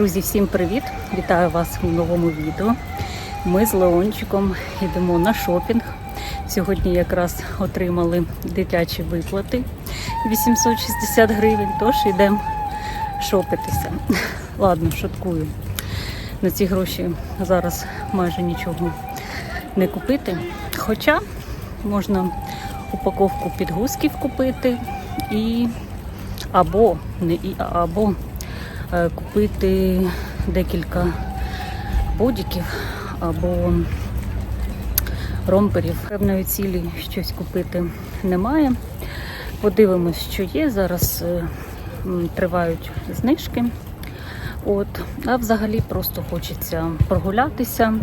Друзі, всім привіт! Вітаю вас в новому відео. Ми з Леончиком йдемо на шопінг. Сьогодні якраз отримали дитячі виплати 860 гривень, тож йдемо шопитися. Ладно, шуткую. На ці гроші зараз майже нічого не купити. Хоча можна упаковку підгузків купити і або не і або купити декілька бодіків або ромперів. Певної цілі щось купити немає. Подивимось, що є. Зараз е, тривають знижки. От, а взагалі просто хочеться прогулятися,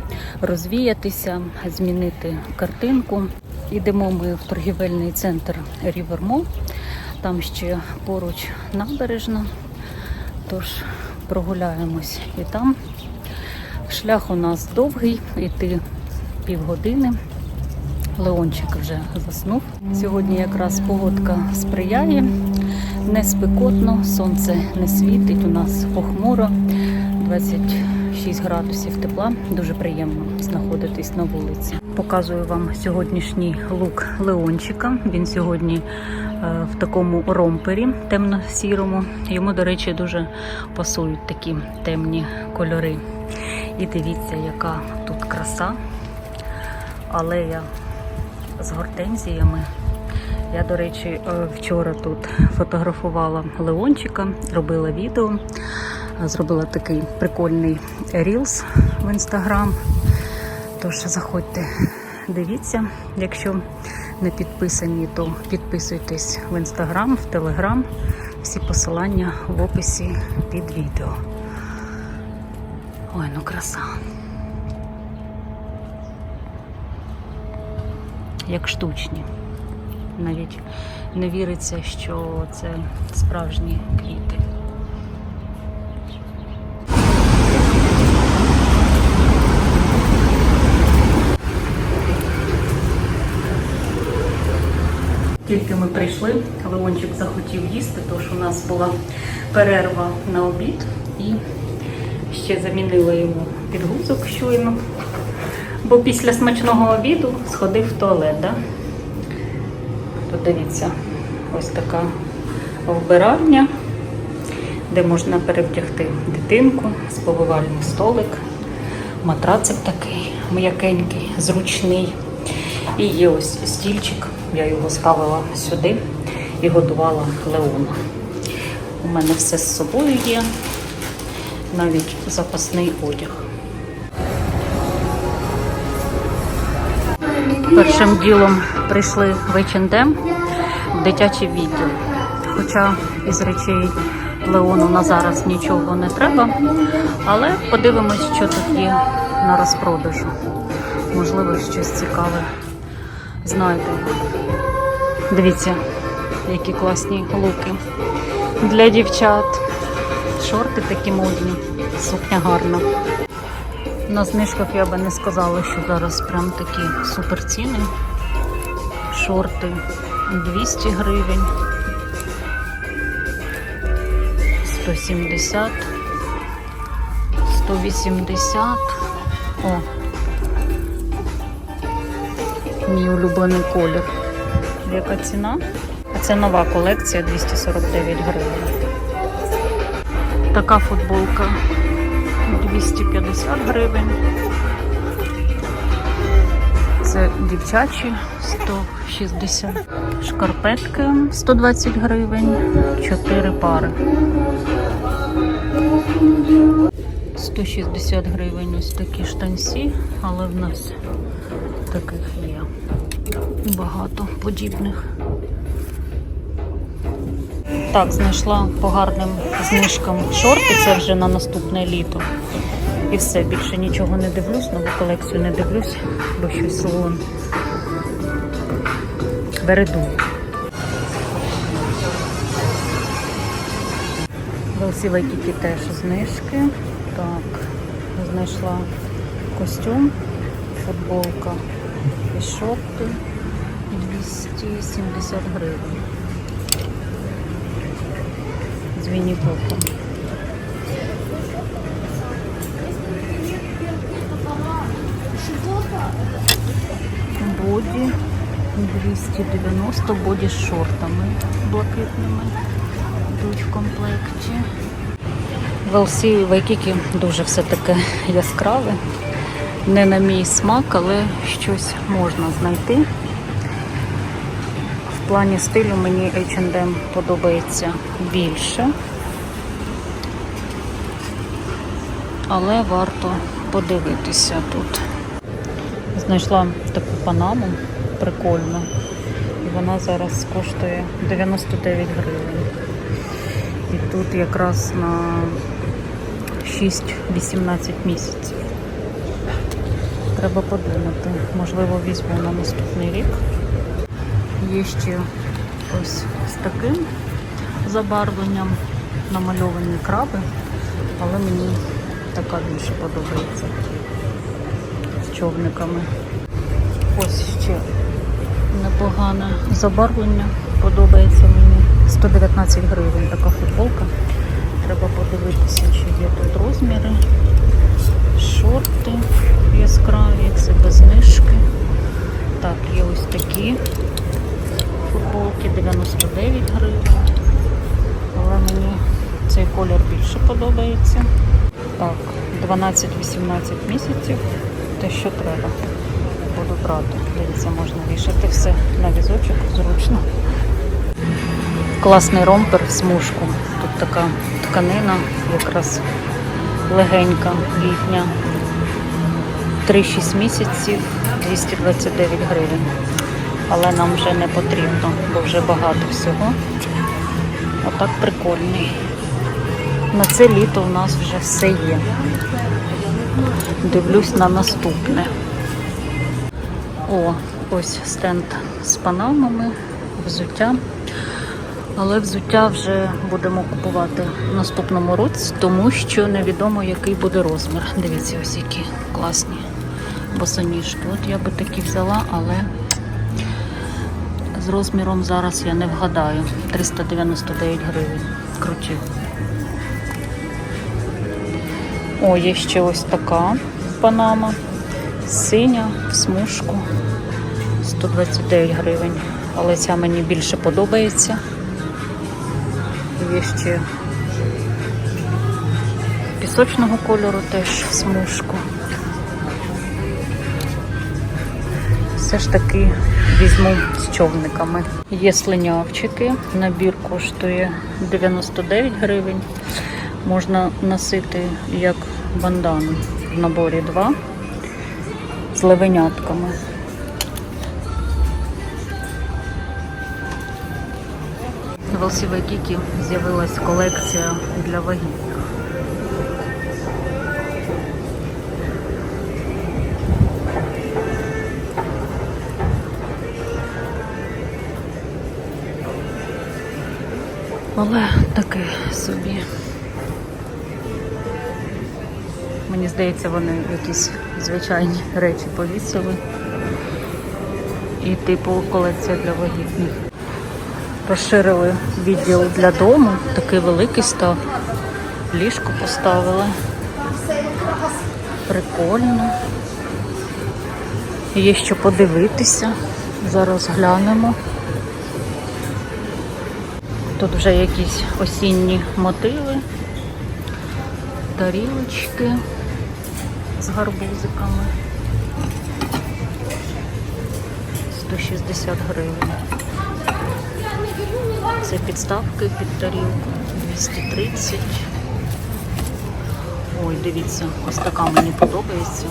розвіятися, змінити картинку. Ідемо ми в торгівельний центр Рівермол. Там ще поруч набережна. Тож прогуляємось і там. Шлях у нас довгий, йти півгодини. Леончик вже заснув. Сьогодні якраз погодка сприяє, не спекотно, сонце не світить, у нас похмуро, 26 градусів тепла. Дуже приємно знаходитись на вулиці. Показую вам сьогоднішній лук Леончика. Він сьогодні в такому ромпері темно-сірому. Йому, до речі, дуже пасують такі темні кольори. І дивіться, яка тут краса. Алея з гортензіями. Я, до речі, е, вчора тут фотографувала Леончика, робила відео, е, зробила такий прикольний рілс в інстаграм. Тож заходьте, дивіться. Якщо не підписані, то підписуйтесь в інстаграм, в телеграм. Всі посилання в описі під відео. Ой, ну краса. Як штучні. Навіть не віриться, що це справжні квіти. Тільки ми прийшли, Леончик захотів їсти, тож у нас була перерва на обід і ще замінила йому підгузок щойно. Бо після смачного обіду сходив в туалет. Да? Тут дивіться, ось така вбиральня, де можна перевдягти дитинку, сповивальний столик, матрацик такий м'якенький, зручний. І є ось стільчик, я його ставила сюди і годувала Леона. У мене все з собою є, навіть запасний одяг. Першим ділом прийшли в H&M, в дитячий відділ. Хоча із речей Леону на зараз нічого не треба, але подивимось, що тут є на розпродажу. Можливо, щось цікаве знайдемо. Дивіться, які класні луки для дівчат. Шорти такі модні, сукня гарна. На знижках я би не сказала, що зараз прям такі супер ціни. Шорти 200 гривень. 170, 180. О, мій улюблений колір. Яка ціна? А це нова колекція 249 гривень. Така футболка 250 гривень. Це дівчачі 160. Шкарпетки 120 гривень, 4 пари. 160 гривень ось такі штанці, але в нас таких є багато подібних. Так, знайшла по гарним знижкам шорти, це вже на наступне літо. І все, більше нічого не дивлюсь, нову колекцію не дивлюсь, бо щось Леон береду. Велосипедики теж знижки. Так, знайшла костюм, футболка і шорти 270 гривень. З вінікоком. Боді 290 боді з шортами блакитними. Йдуть в комплекті. В Елсі Вайкікі дуже все таке яскраве. Не на мій смак, але щось можна знайти. В плані стилю мені H&M подобається більше. Але варто подивитися тут. Знайшла таку панаму прикольну. І вона зараз коштує 99 гривень. І тут якраз на 6-18 місяців. Треба подумати. Можливо, візьму на наступний рік. Є ще ось з таким забарвленням намальовані краби, але мені така більше подобається з човниками. Ось ще непогане забарвлення. Подобається мені 119 гривень така футболка. Треба подивитися, чи є тут розміри. Шорти яскраві, це без знижки. Так, є ось такі футболки 99 гривень. Але мені цей колір більше подобається. Так, 12-18 місяців. Те, що треба. Буду брати. Дивіться, можна вішати все на візочок зручно. Класний ромпер в смужку. Тут така тканина, якраз легенька, літня. 3-6 місяців 229 гривень. Але нам вже не потрібно, бо вже багато всього. Отак прикольний. На це літо у нас вже все є. Дивлюсь на наступне. О, ось стенд з панамами, взуття. Але взуття вже будемо купувати в наступному році, тому що невідомо, який буде розмір. Дивіться, ось які класні босоніжки. От я би такі взяла, але з розміром зараз я не вгадаю. 399 гривень. Круті. О, є ще ось така панама. Синя в смужку. 129 гривень. Але ця мені більше подобається. Є ще пісочного кольору теж смужку. Все ж таки візьму з човниками. Є слинявчики. Набір коштує 99 гривень. Можна носити як бандану в наборі 2 з левенятками. В LCV Kiki з'явилась колекція для вагітних. Але таке собі. Мені здається, вони якісь звичайні речі повісили. І типу колекція для вагітних. Розширили відділ для дому, такий великий став. Ліжко поставили. Прикольно. Є що подивитися. Зараз глянемо. Тут вже якісь осінні мотиви, тарілочки з гарбузиками. 160 гривень. Це підставки під тарілку 230. Ой, дивіться, ось така мені подобається.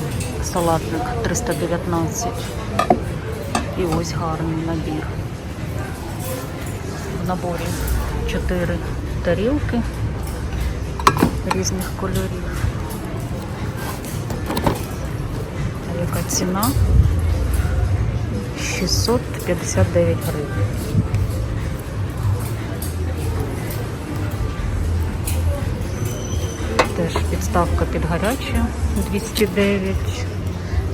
Салатник 319. І ось гарний набір. В наборі 4 тарілки різних кольорів. А яка ціна? 659 гривень. Теж підставка під гаряче 209.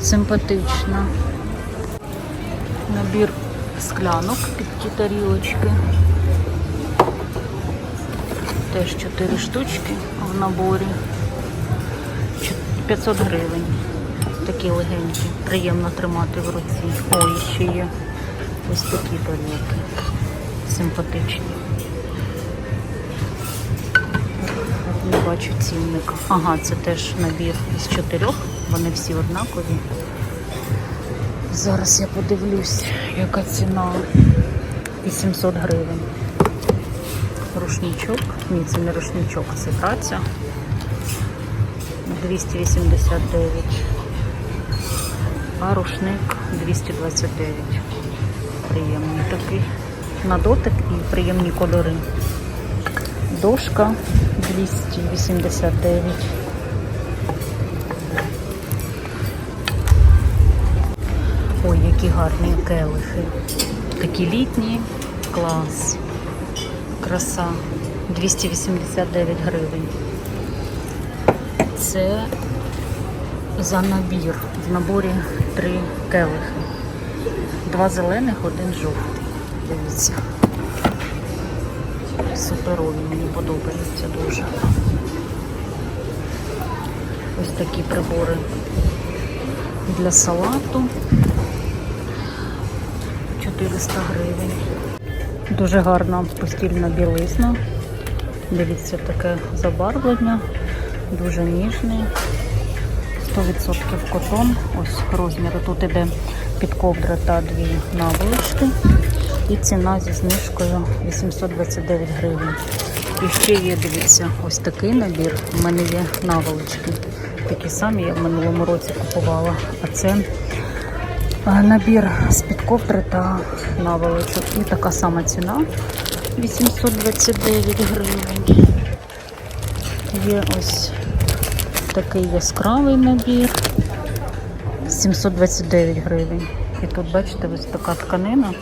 Симпатична. Набір склянок під ті тарілочки. Теж 4 штучки в наборі. 500 гривень. такі легенькі, приємно тримати в руці. Ой, ще є ось такі тарілки. Симпатичні. Не бачу цінника. Ага, це теж набір із чотирьох. Вони всі однакові. Зараз я подивлюсь, яка ціна 800 гривень. Рушничок. Ні, це не рушничок, це праця. 289. А рушник 229. Приємний такий. На дотик і приємні кольори. Дошка 289. Ой, які гарні келихи. Такі літні. Клас. Краса. 289 гривень. Це за набір. В наборі три келихи. Два зелених, один жовтий. Дивіться. Суперові, мені подобається дуже. Ось такі прибори для салату. 400 гривень. Дуже гарна постільна білизна. Дивіться, таке забарвлення, дуже ніжне. 100% котон. Ось розміри. Тут іде під ковдра та дві наволочки. І ціна зі знижкою 829 гривень. І ще є, дивіться, ось такий набір. У мене є наволочки. Такі самі я в минулому році купувала. А це набір з-під ковдри та наволочок. І така сама ціна 829 гривень. Є ось такий яскравий набір 729 гривень. І тут, бачите, ось така тканина.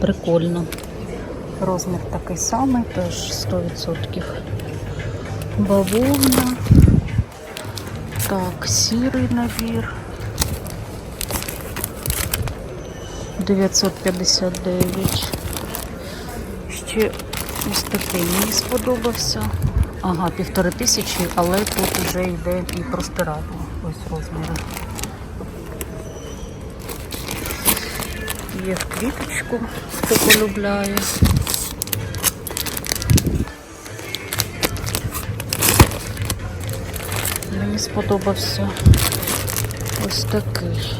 Прикольно. Розмір такий самий, теж 100%. Бавовна. Так, сірий набір. 959. Ще ось такий мені сподобався. Ага, півтори тисячі, але тут вже йде і простирадло. Ось розміри. Є в квіточку, хто полюбляє. Мені сподобався ось такий.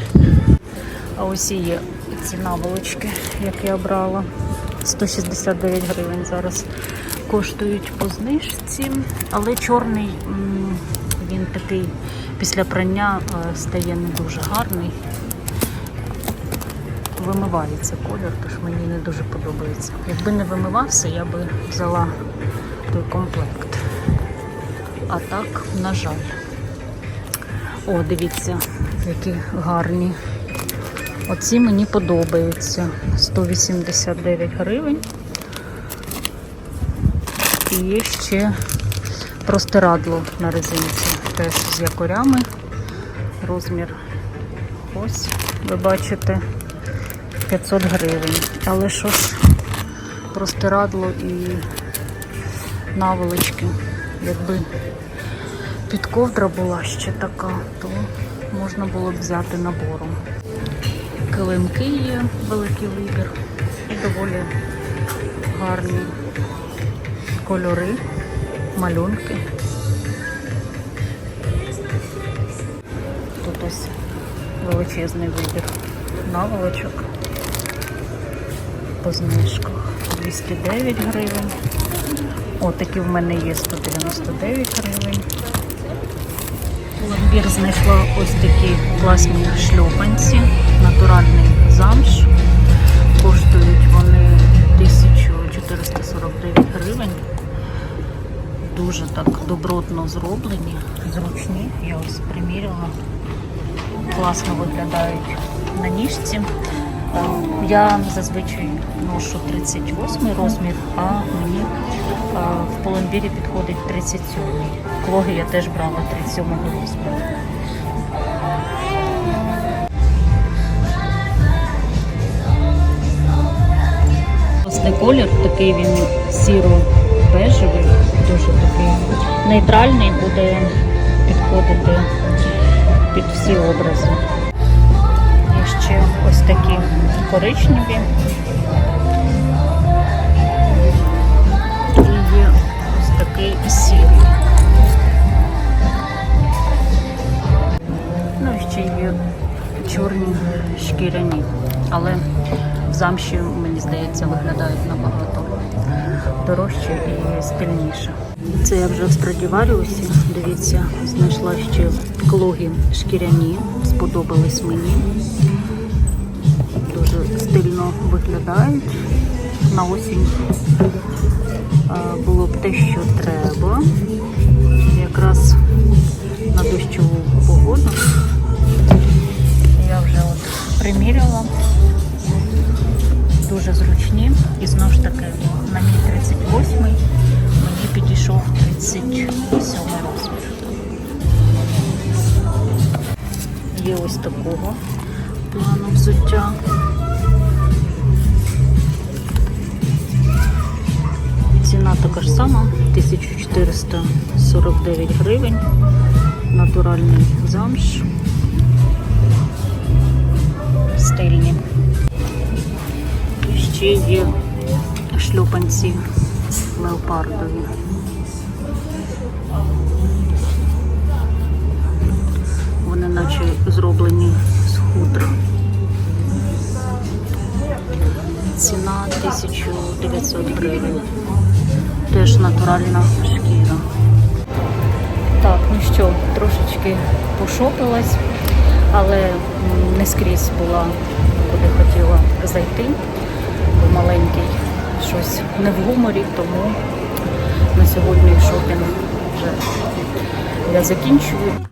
А ось і є ці наволочки, як я брала. 169 гривень зараз коштують по знижці, але чорний він такий після прання е, стає не дуже гарний. Вимивається колір, тож мені не дуже подобається. Якби не вимивався, я би взяла той комплект. А так, на жаль. О, дивіться, які гарні. Оці мені подобаються. 189 гривень. І є ще простирадло на резинці. Теж з якорями. Розмір ось, ви бачите, 500 гривень. Але що ж, простирадло і наволочки, якби під ковдра була ще така, то можна було б взяти набором. Килимки є, великий вибір і доволі гарні кольори, малюнки. Тут ось величезний вибір наволочок по знижках 209 гривень. О, такі в мене є 199 гривень. Ламбір знайшла ось такі класні шльопанці, натуральний замш. Коштують вони 1449 гривень. Дуже так добротно зроблені, зручні. Я ось приміряла. Класно виглядають на ніжці. Я зазвичай ношу 38 розмір, а мені в полумбірі підходить 37. Клоги я теж брала 37 розміру. Власний колір, такий він сіро-бежевий, дуже такий нейтральний, буде підходити під всі образи. І ще ось такі коричневі. І ось такий сірий. Чорні шкіряні, але в замші, мені здається, виглядають набагато дорожче і стильніше. Це я вже в Страдіваріусі. Дивіться, знайшла ще клоги шкіряні, сподобались мені. Дуже стильно виглядають. На осінь було б те, що треба. Якраз на дощову погоду. Приміряла. Дуже зручні. І знову ж таки, на мій 38 мені підійшов 37 розмір. Є ось такого плану взуття. Ціна така ж сама, 1449 гривень. Натуральний замш. Стильні. І ще є шльопанці леопардові. Вони наче зроблені з хутра. Ціна 1900 гривень. Теж натуральна шкіра. Так, ну що, трошечки пошопилась, але не скрізь була, куди хотіла зайти. Бо маленький щось не в гуморі, тому на сьогодні шопінг вже я закінчую.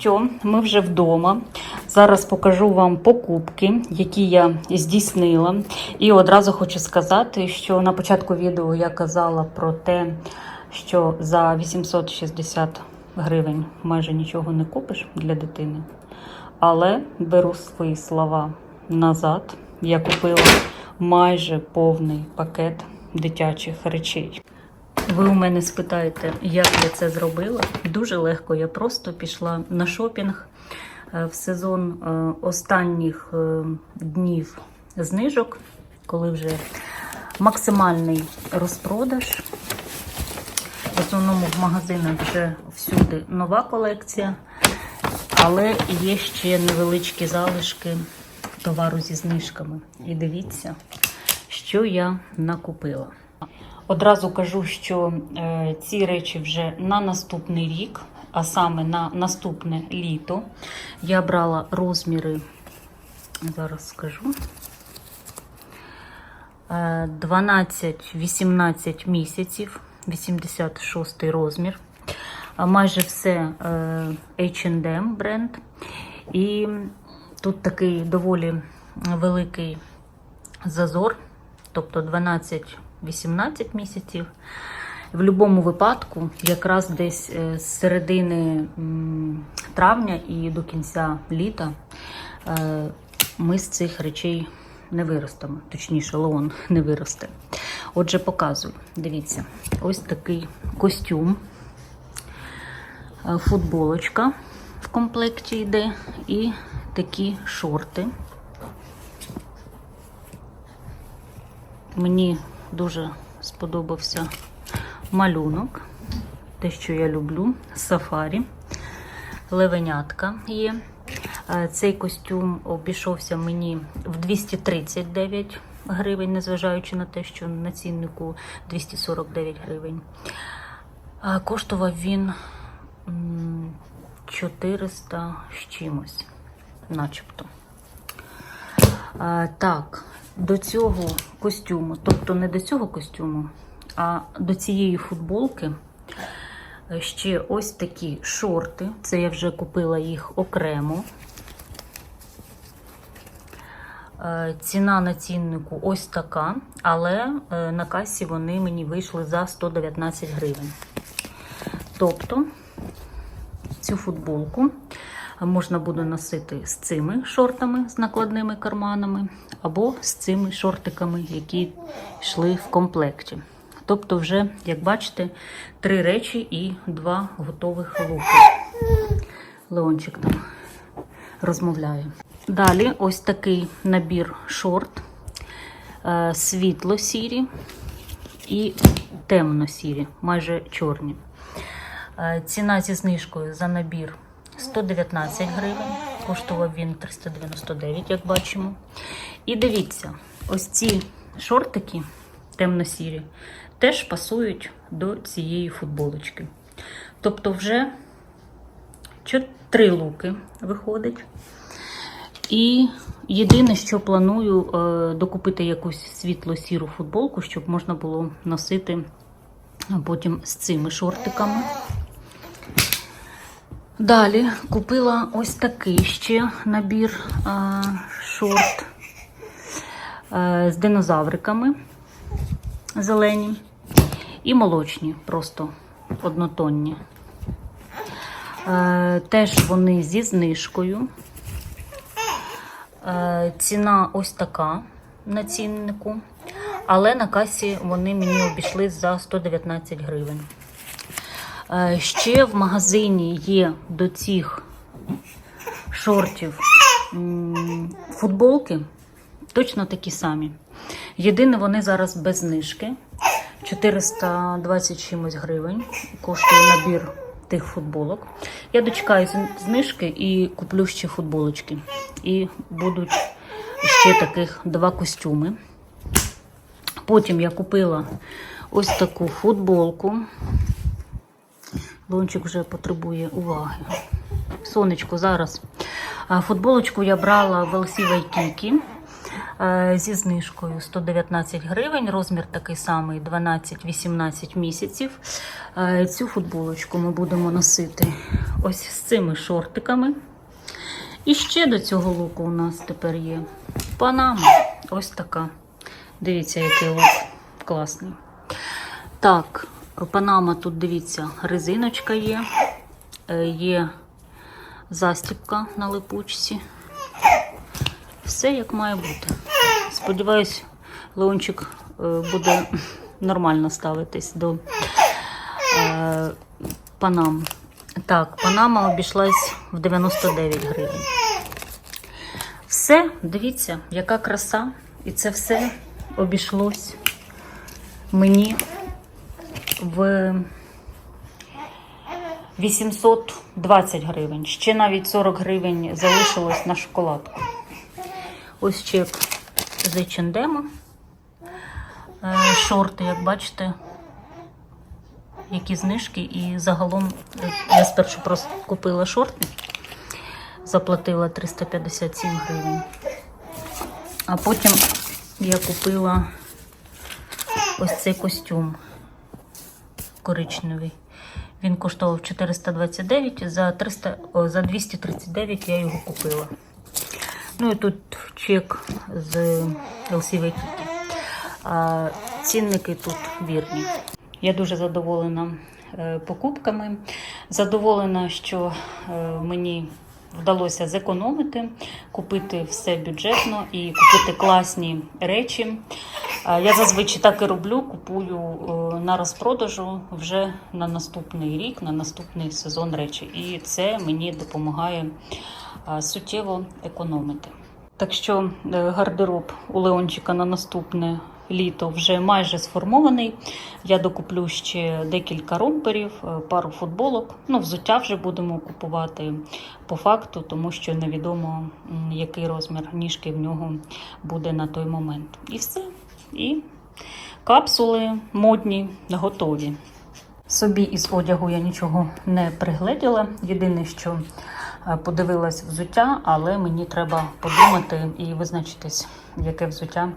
Що, ми вже вдома. Зараз покажу вам покупки, які я здійснила. І одразу хочу сказати, що на початку відео я казала про те, що за 860 гривень майже нічого не купиш для дитини. Але беру свої слова назад. Я купила майже повний пакет дитячих речей. Ви у мене спитаєте, як я це зробила? Дуже легко. Я просто пішла на шопінг е, в сезон е, останніх е, днів знижок, коли вже максимальний розпродаж. В основному в магазинах вже всюди нова колекція, але є ще невеличкі залишки товару зі знижками. І дивіться, що я накупила. Одразу кажу, що е, ці речі вже на наступний рік, а саме на наступне літо. Я брала розміри, зараз скажу. е, 12-18 місяців, 86 розмір. Майже все е, H&M бренд. І тут такий доволі великий зазор, тобто 12 18 місяців. В будь-якому випадку, якраз десь е, з середини травня і до кінця літа е, ми з цих речей не виростемо. Точніше, леон не виросте. Отже, показую. Дивіться, ось такий костюм, Е, футболочка в комплекті йде і такі шорти. Мені дуже сподобався малюнок, те, що я люблю, сафарі. Левенятка є. Е, Цей костюм обійшовся мені в 239 гривень, незважаючи на те, що на ціннику 249 гривень. Коштував він 400 з чимось, начебто. Так, до цього костюму, тобто не до цього костюму, а до цієї футболки е, ще ось такі шорти. Це я вже купила їх окремо. Е, Ціна на ціннику ось така, але е, на касі вони мені вийшли за 119 гривень. Тобто цю футболку можна буде носити з цими шортами з накладними карманами, або з цими шортиками, які йшли в комплекті. Тобто, вже, як бачите, три речі і два готових луки. Леончик там розмовляє. Далі ось такий набір шорт, е, світло-сірі і темно-сірі, майже чорні. Е, Ціна зі знижкою за набір 119 гривень. Коштував він 399, як бачимо. І дивіться, ось ці шортики темно-сірі теж пасують до цієї футболочки. Тобто, вже чо- три луки виходить. І єдине, що планую е, докупити якусь світло-сіру футболку, щоб можна було носити потім з цими шортиками. Далі купила ось такий ще набір а, шорт а, з динозавриками зелені і молочні, просто однотонні. Е, Теж вони зі знижкою. Е, Ціна ось така на ціннику, але на касі вони мені обійшли за 119 гривень. Е, Ще в магазині є до цих шортів футболки, точно такі самі. Єдине, вони зараз без знижки. 420 чимось гривень коштує набір тих футболок. Я дочекаю знижки і куплю ще футболочки. І будуть ще таких два костюми. Потім я купила ось таку футболку. Лончик вже потребує уваги. Сонечко зараз. Футболочку я брала в LC Waikiki е, зі знижкою 119 гривень. Розмір такий самий 12-18 місяців. Е, Цю футболочку ми будемо носити ось з цими шортиками. І ще до цього луку у нас тепер є панама. Ось така. Дивіться, який лук класний. Так, панама тут, дивіться, резиночка є, е, є застібка на липучці. Все як має бути. Сподіваюсь, Леончик е, буде нормально ставитись до е, панам. Так, панама обійшлась в 99 гривень. Все, дивіться, яка краса. І це все обійшлось мені в 820 гривень. Ще навіть 40 гривень залишилось на шоколадку. Ось чек з H&M. Е, Шорти, як бачите, які знижки. І загалом е, я спершу просто купила шорти, заплатила 357 гривень. А потім я купила ось цей костюм коричневий. Він коштував 429, за 300, о, за 239 я його купила. Ну і тут чек з LC Waikiki. А цінники тут вірні. Я дуже задоволена е, покупками. Задоволена, що е, мені вдалося зекономити, купити все бюджетно і купити класні речі. Е, Я зазвичай так і роблю, купую е, на розпродажу вже на наступний рік, на наступний сезон речі. І це мені допомагає е, суттєво економити. Так що гардероб у Леончика на наступне літо вже майже сформований. Я докуплю ще декілька ромперів, пару футболок. Ну, взуття вже будемо купувати по факту, тому що невідомо, який розмір ніжки в нього буде на той момент. І все. І капсули модні, готові. Собі із одягу я нічого не пригледіла. Єдине, що е, подивилась взуття, але мені треба подумати і визначитись, яке взуття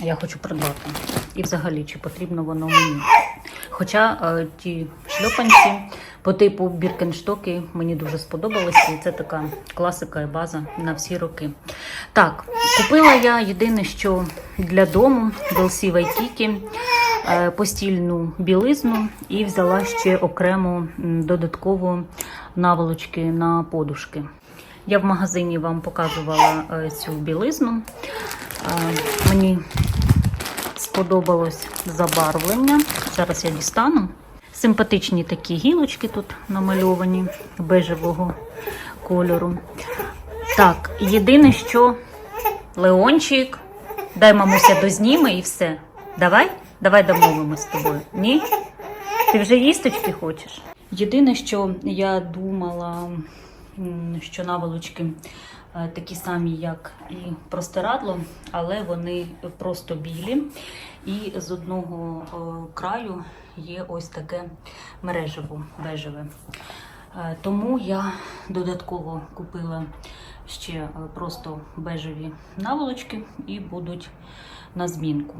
я хочу придбати. І взагалі, чи потрібно воно мені. Хоча е, ті шльопанці по типу Біркенштоки мені дуже сподобалися, і це така класика і база на всі роки. Так, купила я єдине, що для дому Велсі Вайкікі е, постільну білизну і взяла ще окремо м, додатково наволочки на подушки. Я в магазині вам показувала е, цю білизну. Е, Мені сподобалось забарвлення. Зараз я дістану. Симпатичні такі гілочки тут намальовані бежевого кольору. Так, єдине, що Леончик, дай мамуся дозніме і все. Давай? Давай домовимось з тобою. Ні? Ти вже їсточки хочеш? Єдине, що я думала, що наволочки е, такі самі, як і простирадло, але вони просто білі. І з одного е, краю є ось таке мережево бежеве. Е, Тому я додатково купила ще просто бежеві наволочки і будуть на змінку.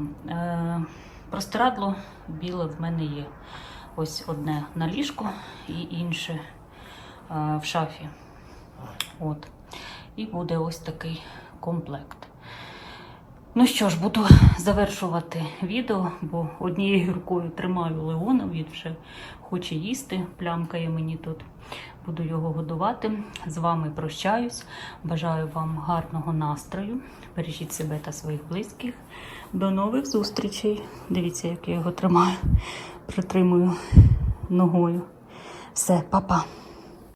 Простирадло біле в мене є. Ось одне на ліжку і інше в шафі. От. І буде ось такий комплект. Ну що ж, буду завершувати відео, бо однією рукою тримаю Леона, він вже хоче їсти, плямкає мені тут. Буду його годувати. З вами прощаюсь. Бажаю вам гарного настрою. Бережіть себе та своїх близьких. До нових зустрічей. Дивіться, як я його тримаю, притримую ногою. Все, па-па.